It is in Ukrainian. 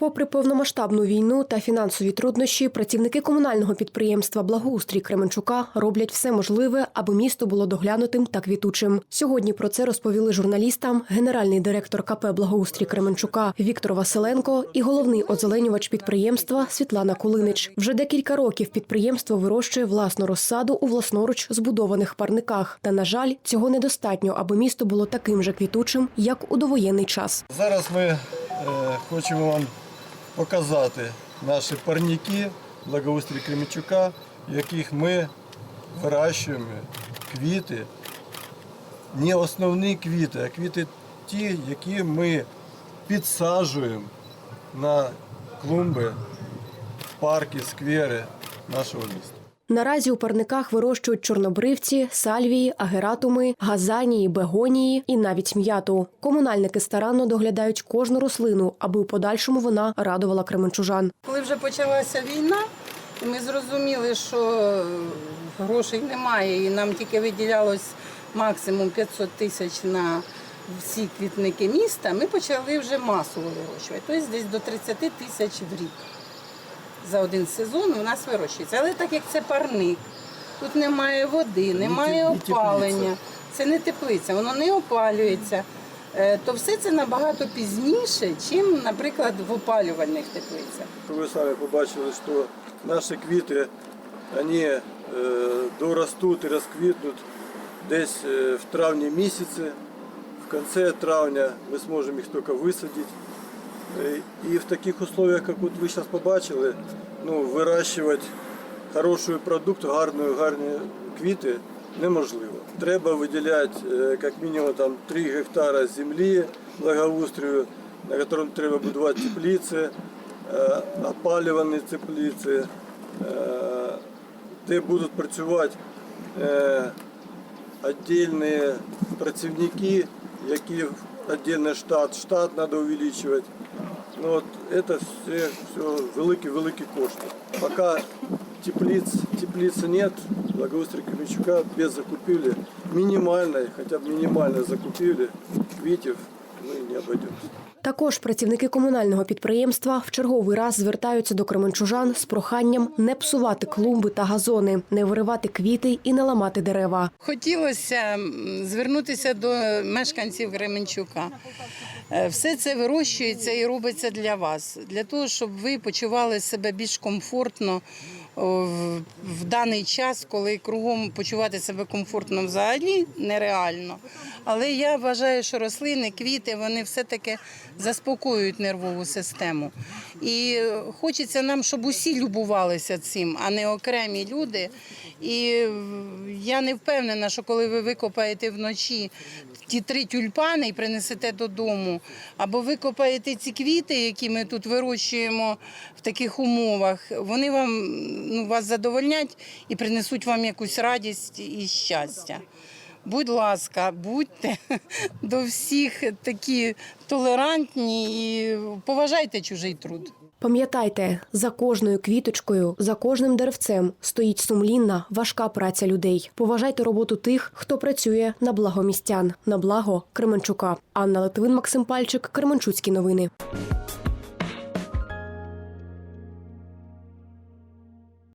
Попри повномасштабну війну та фінансові труднощі, працівники комунального підприємства Благоустрій Кременчука роблять все можливе, аби місто було доглянутим та квітучим. Сьогодні про це розповіли журналістам генеральний директор КП Благоустрій Кременчука Віктор Василенко і головний озеленювач підприємства Світлана Кулинич. Вже декілька років підприємство вирощує власну розсаду у власноруч збудованих парниках. Та на жаль, цього недостатньо, аби місто було таким же квітучим, як у довоєнний час. Зараз ми е, хочемо вам показати наші парніки благоустрій Кремічука, яких ми вирощуємо квіти. Не основні квіти, а квіти ті, які ми підсаджуємо на клумби, парки, сквери нашого міста. Наразі у парниках вирощують чорнобривці, сальвії, агератуми, газанії, бегонії і навіть м'яту. Комунальники старанно доглядають кожну рослину, аби у подальшому вона радувала кременчужан. Коли вже почалася війна, ми зрозуміли, що грошей немає, і нам тільки виділялось максимум 500 тисяч на всі квітники міста, ми почали вже масово вирощувати. Тобто десь до 30 тисяч в рік за один сезон у нас вирощується. Але так як це парник, тут немає води, немає опалення, це не теплиця, воно не опалюється. е, То все це набагато пізніше, чим, наприклад, в опалювальних теплицях. Ви самі побачили, що наші квіти вони е, доростуть і розквітнуть десь е, в травні місяці. В кінці травня ми зможемо їх тільки висадити. Е, І в таких условиях, як от ви зараз побачили, ну, вирощувати хороший продукт, гарні, гарні квіти неможливо. Треба виділяти е, як мінімум там, 3 гектара землі благоустрою, на якому треба будувати теплиці, е, опалювані теплиці, е, де будуть працювати е, віддільні працівники, які віддільний штат, штат треба увеличувати. Ну, от це все, все великі-великі кошти. Поки теплиц, теплицы нет, благоустрой Кременчука без закупили, минимальной, хотя бы минимальной закупили квитів, мы не обойдемся. Також працівники комунального підприємства в черговий раз звертаються до кременчужан з проханням не псувати клумби та газони, не виривати квіти і не ламати дерева. Хотілося м, звернутися до мешканців Кременчука. Е, Все це вирощується і робиться для вас, для того, щоб ви почували себе більш комфортно в- даний час, коли кругом почувати себе комфортно взагалі нереально. Але я вважаю, що рослини, квіти, вони все-таки заспокоюють нервову систему. І е, хочеться нам, щоб усі любувалися цим, а не окремі люди. І е, я не впевнена, що коли ви викопаєте вночі ті три тюльпани і принесете додому, або викопаєте ці квіти, які ми тут вирощуємо в таких умовах, вони вам ну, вас задовольнять і принесуть вам якусь радість і щастя. Будь ласка, будьте до всіх такі толерантні і поважайте чужий труд. Пам'ятайте, за кожною квіточкою, за кожним деревцем стоїть сумлінна, важка праця людей. Поважайте роботу тих, хто працює на благо містян, на благо Кременчука. Анна Литвин, Максим Пальчик, Кременчуцькі новини.